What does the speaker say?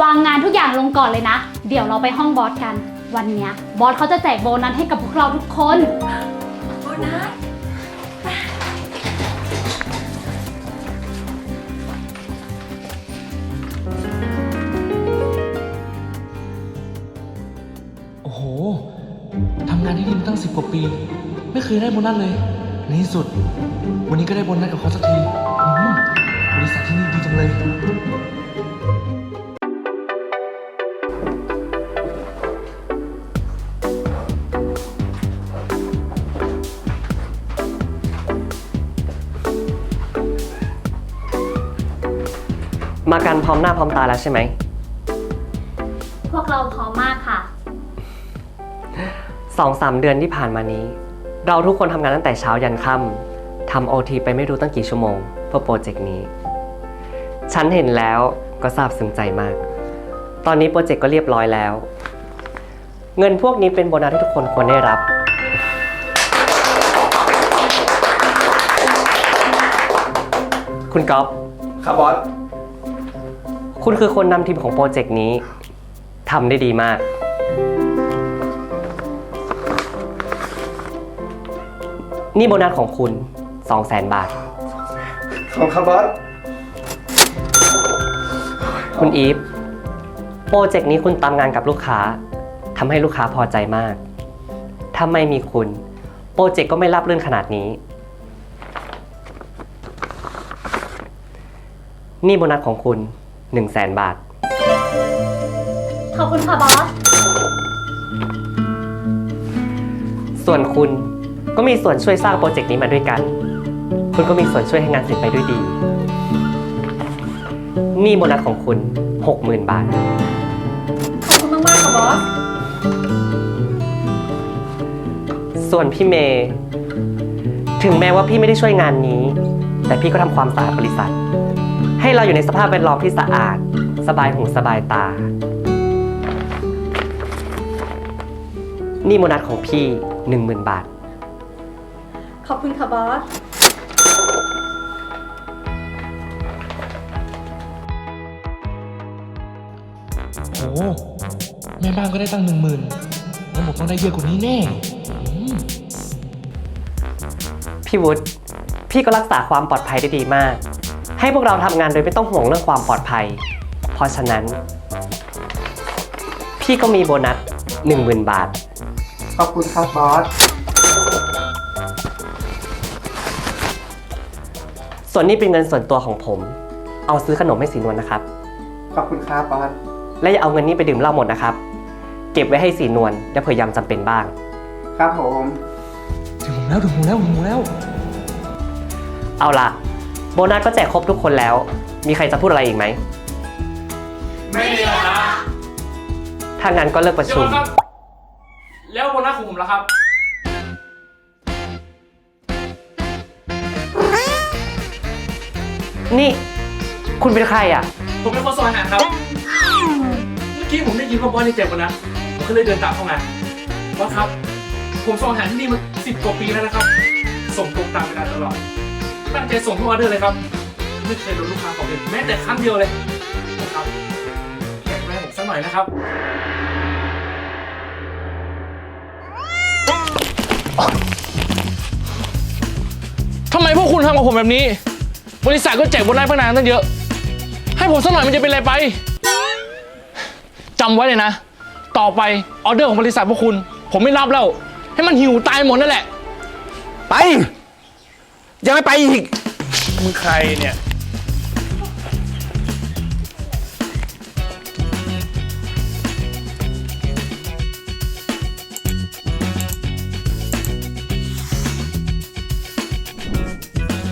วางงานทุกอย่างลงก่อนเลยนะ เดี๋ยวเราไปห้องบอสกัน วันเนี้ยบอสเขาจะแจกโบนัสให้กับพวกเราทุกคน โบนัสโอ้โห ทำงานที่นี่มาตั้งสิบกว่าปี ไม่เคยได้โบนัสเลย ในที่สุด วันนี้ก็ได้โบนัสกับเขาสักทีอืมบริษัทที่นี่ดีจังเลย มากันพร้อมหน้าพร้อมตาแล้วใช่ไหม พวกเราพร้อมมากค่ะ สองสามเดือนที่ผ่านมานี้ เราทุกคนทำงานตั้งแต่เช้ายันค่ำทำโอทีไปไม่รู้ตั้งกี่ชั่วโมง เพื่อโปรเจกต์นี้ ฉันเห็นแล้วก็ซาบซึ้งใจมาก ตอนนี้โปรเจกต์ก็เรียบร้อยแล้ว เงินพวกนี้เป็นโบนัสที่ทุกคนควรได้รับ คุณก๊อฟครับบอส คุณคือคนนำทีมของโปรเจกต์นี้ทำได้ดีมาก นี่โบนัสของคุณ 200,000 บาท ขอบคุณครับบอสคุณอีฟ โปรเจกต์นี้คุณตามงานกับลูกค้าทำให้ลูกค้าพอใจมาก ถ้าไม่มีคุณ โปรเจกต์ก็ไม่รับเรื่อนขนาดนี้ นี่โบนัสของคุณ 100,000บาท ขอบคุณค่ะบอส ส่วนคุณก็มีส่วนช่วยสร้างโปรเจกต์นี้มาด้วยกัน คุณก็มีส่วนช่วยให้งานเสร็จไปด้วยดี นี่โบนัสของคุณ 60,000 บาท ขอบคุณมากๆค่ะบอส ส่วนพี่เมย์ ถึงแม้ว่าพี่ไม่ได้ช่วยงานนี้ แต่พี่ก็ทำความสะอาดบริษัท ให้เราอยู่ในสภาพแวดล้อมที่สะอาด สบายหูสบายตา นี่โบนัสของพี่ 10,000 บาท ขอบคุณค่ะบอส โอ้โหแม่บ้านก็ได้ตั้งหนึ่งหมื่นงั้นผมต้องได้เยอะกว่านี้แน่พี่วุฒิพี่ก็รักษาความปลอดภัยได้ดีมาก ให้พวกเราทำงานโดยไม่ต้องห่วงเรื่องความปลอดภัย เพราะฉะนั้น พี่ก็มีโบนัส 10,000 บาท ขอบคุณครับบอส ส่วนนี้เป็นเงินส่วนตัวของผม เอาซื้อขนมให้สีนวลนะครับ ขอบคุณครับบอส และอย่าเอาเงินนี้ไปดื่มเหล้าหมดนะครับ เก็บไว้ให้สีนวลและเผื่อยามจำเป็นบ้าง ครับผม ถึงผมแล้วถึงผมแล้วถึงผมแล้ว เอาล่ะ โบนัสก็แจกครบทุกคนแล้ว มีใครจะพูดอะไรอีกไหม ไม่มีแล้วครับถ้างั้นก็เลิกประเดี๋ยวชุม ก่อนครับ แล้วโบนัสของผมล่ะครับ นี่ คุณเป็นใครอะ ผมเป็นคนส่งอาหารครับ เมื่อกี้ผมได้ยินว่าบอสได้แจกโบนัสผมก็เลยเดินตามเข้ามาบอสครับ ผมส่งอาหารที่นี่มาสิบกว่าปีแล้วนะครับ ส่งตรงตามเวลาตลอด ตั้งใจส่งทุกออเดอร์เลยครับไม่เคยโดนลูกค้าของเลยแม้แต่ครั้งเดียวเลยนะครับแจกแม่ผมสักหน่อยนะครับทำไมพวกคุณทำกับผมแบบนี้ บริษัทก็แจกโบนัสพนักงานตั้งเยอะ ให้ผมสักหน่อยมันจะเป็นไรไปจำไว้เลยนะ ต่อไปออเดอร์ของบริษัทพวกคุณ ผมไม่รับแล้ว ให้มันหิวตายหมดนั่นแหละ ไป ยังไม่ไปอีก มึงใครเนี่ย